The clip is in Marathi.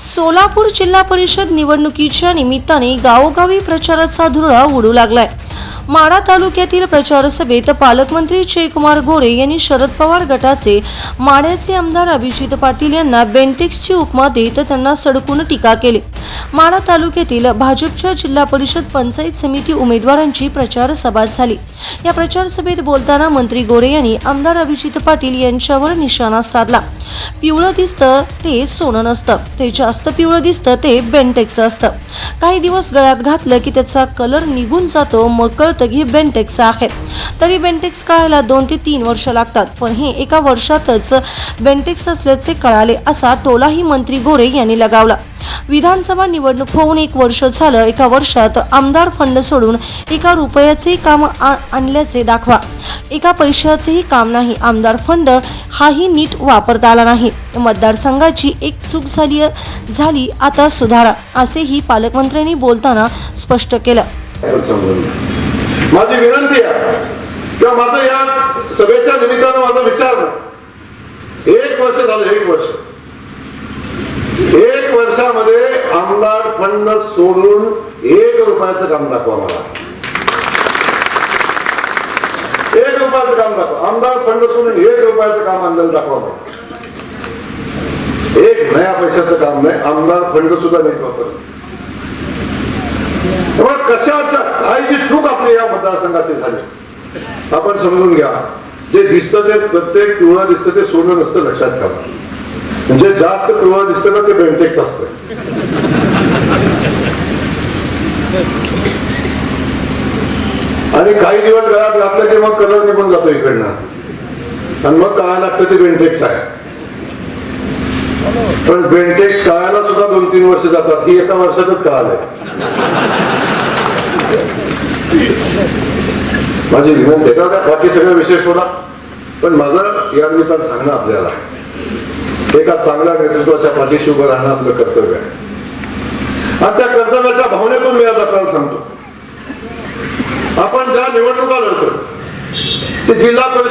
सोलापूर जिल्हा परिषद निवडणुकीच्या निमित्ताने गावोगावी प्रचाराचा धुरळा उडू लागलाय. माढा तालुक्यातील प्रचार सभेत पालकमंत्री जयकुमार गोरे यांनी शरद पवार गटाचे माढ्याचे आमदार अभिजित पाटील यांना बेंटेक्सची उपमा देत त्यांना सडकून टीका केली. माढा तालुक्यातील भाजपच्या जिल्हा परिषद पंचायत समिती उमेदवारांची प्रचार सभा झाली. या प्रचार सभेत बोलताना मंत्री गोरे यांनी आमदार अभिजित पाटील यांच्यावर निशाणा साधला. पिवळं दिसतं ते सोनं नसतं. ते जास्त पिवळं दिसतं ते बेंटेक्स असतं. काही दिवस गळ्यात घातलं की त्याचा कलर निघून जातो मग कळतं की हे बेंटेक्स आहे. तरी बेंटेक्स कळायला दोन ते तीन वर्ष लागतात. पण हे एका वर्षातच बेंटेक्स असल्याचे कळाले असा टोलाही मंत्री गोरे यांनी लगावला. विधानसभा निवडणूक होऊन एक वर्ष झालं एका वर्षात आमदार फंड सोडून एका रुपयाचे काम आणल्याचे दाखवा. एका पैशाचेही काम नाही आमदार फंड हाही नीट वापरता आला नाही. मतदारसंघाची एक चूक झाली झाली आता सुधारा असेही पालकमंत्र्यांनी बोलताना स्पष्ट केलं. माझी विनंती आहे. किंवा माझं या सभेच्या निमित्तानं माझा विचार नाही. एक वर्ष झालं एक वर्ष. एक वर्षामध्ये आमदार फंड सोडून एक रुपयाचं काम दाखवा मला. एक रुपयाचं काम दाखवा. आमदार फंड सोडून एक रुपयाचं काम आंदोलन दाखवा मला. एक नया पैशाचं काम नाही. आमदार फंड सुद्धा नाही वापर तेव्हा कशाच्या काय जी चूक आपली या मतदारसंघाची झाली आपण समजून घ्या. जे दिसतं ते प्रत्येक पिवळं दिसतं ते सोनं नसतं लक्षात ठेवा. म्हणजे जास्त पिवळं दिसतं ना ते बेंटेक्स असतं. आणि काही दिवस गळ्यात घातलं की मग कलर निघून जातो इकडनं. आणि मग कळायला लागतं ते बेंटेक्स आहे. पण बेंटेक्स कळायला सुद्धा दोन तीन वर्ष जातात. ही एका वर्षातच कळालंय. माझी विनंती आहे. का बाकी सगळं विशेष होणार. पण माझं या निमित्तानं सांगणं आपल्याला. एका चांगल्या नेतृत्वाच्या पाठीशी उभं राहणं आपलं कर्तव्य आहे. आणि त्या कर्तव्याच्या भावनेतून मी आज आपल्याला सांगतो. आपण ज्या निवडणुका लढतो ते जिल्हा परिषद